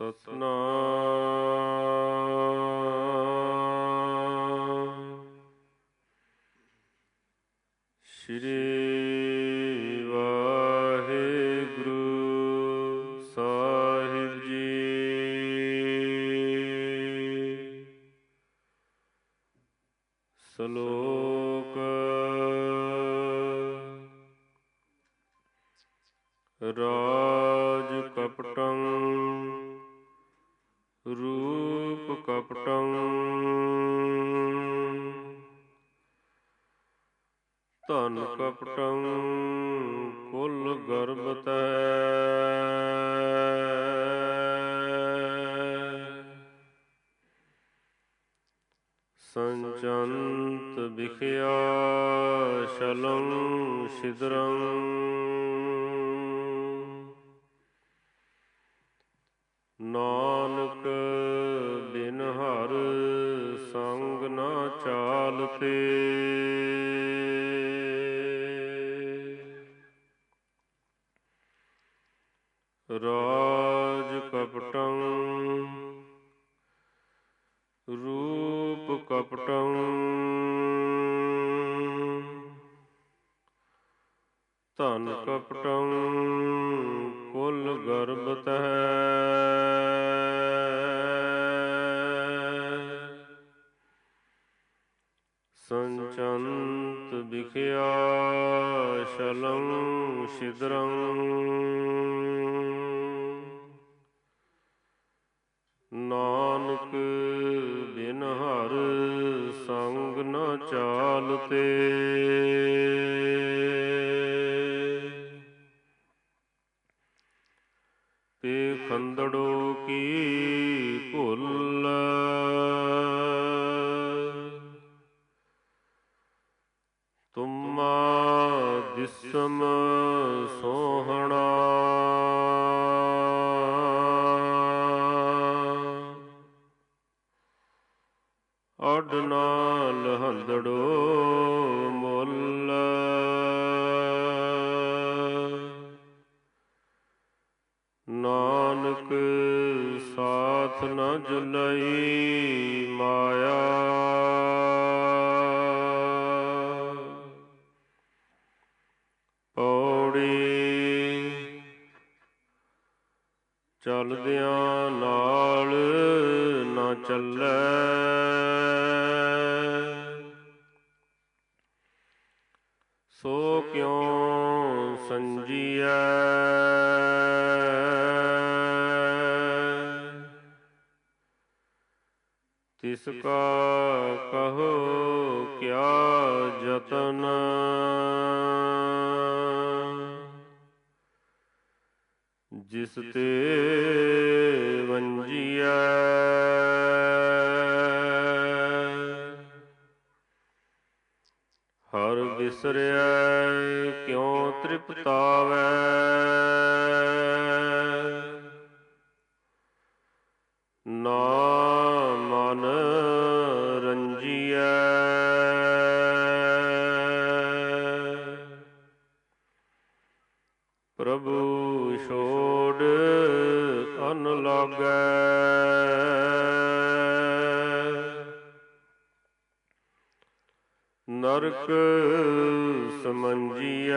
ਸਤਨਾਮ। ਸ਼੍ਰੀ ਧਨ ਕਪਟੰ ਕੁਲ ਗਰਬਤੈ ਸੰਚੰਤ ਵਿਖਿਆ ਸ਼ਲੰ ਸਿਦਰੰ। ਰਾਜ ਕਪਟੰ ਰੂਪ ਕਪਟੰ। ਧਨ ਕਪਟੰ ਕੁਲ ਗਰਬਤਹਿ ਸੰਚੰਤ ਵਿਖਿਆ ਸ਼ਲੰ ਸਿਦਰੰ ਤੇ ਖੰਦੜੋ ਕੀ ਭੁੱਲ? ਤੁਮਾ ਦਿਸਮ ਸੋਹਣਾ ਸਾਥ ਨ ਜੁਲਈ ਮਾਇਆ। ਪੌੜੀ ਚੱਲਦਿਆਂ ਨਾਲ ਨਾ ਚੱਲੈ। ਸੋ ਕਿਉ ਸੰਜੀਐ? ਤਿਸ ਕਾ ਕਹੋ ਕਿਆ ਯਤਨ। ਜਿਸ ਤੇ ਵੰਜੀਐ। ਹਰ ਵਿਸਰਿਆ ਕਿਉ ਤ੍ਰਿਪਤਾਵੈ। ਪ੍ਰਭੂ ਛੋੜ ਅਨ ਲਾਗੈ। ਨਰਕ ਸਮੰਜੀਐ।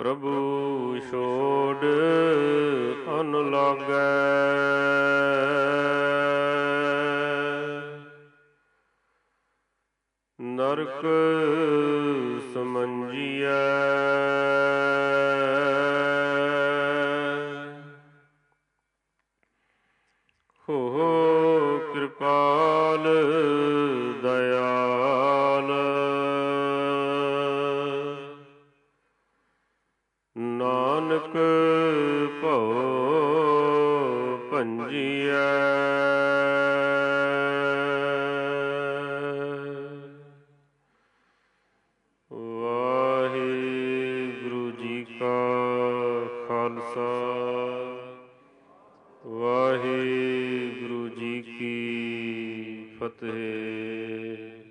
ਪ੍ਰਭੂ ਛੋੜ ਅਨ ਨਰਕ ਸਮੰਜੀਐ। ਫਤਿਹ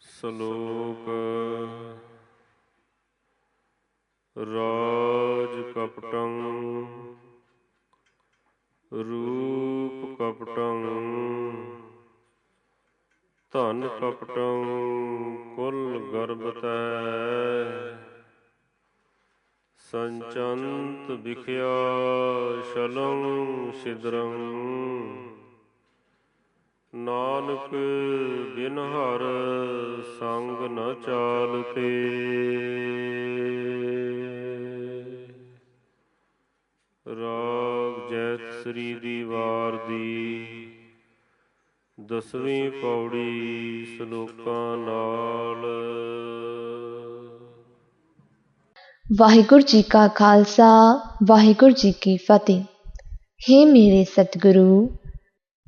ਸ਼ਲੋਕ ਰਾਜ ਕਪਟੰ ਰੂਪ ਕਪਟੰ ਧਨ ਕਪਟੰ ਕੁਲ ਗਰਬਤੈ ਸੰਚੰਤ ਵਿਖਿਆ ਸ਼ਲੰ ਸਿਦਰੰ ਨਾਨਕ ਬਿਨ ਹਰ ਸੰਗ ਨ ਚਾਲਤੇ। ਰਾਗ ਜੈਤ ਸ੍ਰੀ ਦੀ ਦੀ ਦਸਵੀਂ ਪੌੜੀ ਸ਼ਲੋਕਾਂ ਨਾਲ ਵਾਹਿਗੁਰੂ ਜੀ ਕਾ ਖਾਲਸਾ, ਵਾਹਿਗੁਰੂ ਜੀ ਕੀ ਫਤਿਹ। ਹੇ ਮੇਰੇ ਸਤਿਗੁਰੂ,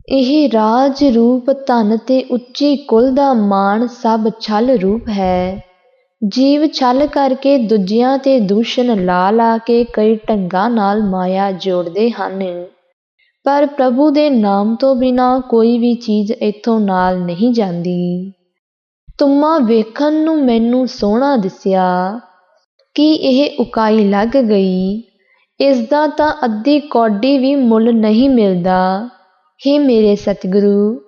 ਇਹ ਰਾਜ ਰੂਪ ਧਨ ਤੇ ਉੱਚੀ ਕੁਲ ਦਾ ਮਾਣ ਸਭ ਛਲ ਰੂਪ ਹੈ। ਜੀਵ ਛਲ ਕਰਕੇ ਦੂਜਿਆਂ ਤੇ ਦੂਸ਼ਣ ਲਾ ਲਾ ਕੇ ਕਈ ਢੰਗਾਂ ਨਾਲ ਮਾਇਆ ਜੋੜਦੇ ਹਨ। ਪਰ ਪ੍ਰਭੂ ਦੇ ਨਾਮ ਤੋਂ ਬਿਨਾ ਕੋਈ ਵੀ ਚੀਜ਼ ਇੱਥੋਂ ਨਾਲ ਨਹੀਂ ਜਾਂਦੀ। ਤੁਮਾ ਵੇਖਣ ਨੂੰ ਮੈਨੂੰ ਸੋਹਣਾ ਦਿਸਿਆ। ਕਿ ਇਹ ਉਕਾਈ ਲੱਗ ਗਈ। ਇਸ ਦਾ ਤਾਂ ਅੱਧੀ ਕੌਡੀ ਵੀ ਮੁੱਲ ਨਹੀਂ ਮਿਲਦਾ। ਹੇ ਮੇਰੇ ਸਤਿਗੁਰੂ,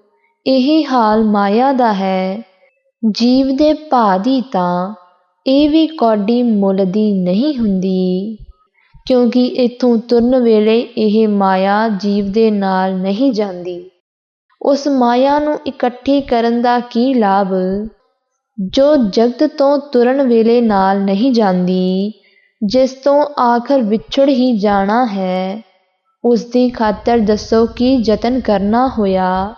ਇਹੀ ਹਾਲ ਮਾਇਆ ਦਾ ਹੈ। ਜੀਵ ਦੇ ਭਾਅ ਦੀ ਤਾਂ ਇਹ ਵੀ ਕੌਡੀ ਮੁੱਲ ਦੀ ਨਹੀਂ ਹੁੰਦੀ। ਕਿਉਂਕਿ ਇੱਥੋਂ ਤੁਰਨ ਵੇਲੇ ਇਹ ਮਾਇਆ ਜੀਵ ਦੇ ਨਾਲ ਨਹੀਂ ਜਾਂਦੀ। ਉਸ ਮਾਇਆ ਨੂੰ ਇਕੱਠੀ ਕਰਨ ਦਾ ਕੀ ਲਾਭ? ਜੋ ਜਗਤ ਤੋਂ ਤੁਰਨ ਵੇਲੇ ਨਾਲ ਨਹੀਂ ਜਾਂਦੀ, ਜਿਸ ਤੋਂ ਆਖਰ ਵਿਛੜ ਹੀ ਜਾਣਾ ਹੈ, ਉਸ ਦੀ ਖਾਤਰ ਦੱਸੋ ਕੀ ਯਤਨ ਕਰਨਾ ਹੋਇਆ।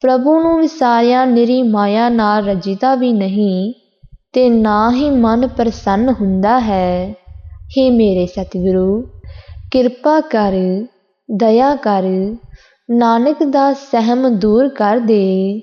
ਪ੍ਰਭੂ ਨੂੰ ਵਿਸਾਰਿਆ ਨਿਰੀ ਮਾਇਆ ਨਾਲ ਰਜੀਦਾ ਵੀ ਨਹੀਂ, ਤੇ ਨਾ ਹੀ ਮਨ ਪ੍ਰਸੰਨ ਹੁੰਦਾ ਹੈ। ਹੇ ਮੇਰੇ ਸਤਿਗੁਰੂ, ਕਿਰਪਾ ਕਰ, ਦਇਆ ਕਰ, ਨਾਨਕ ਦਾ ਸਹਿਮ ਦੂਰ ਕਰ ਦੇ।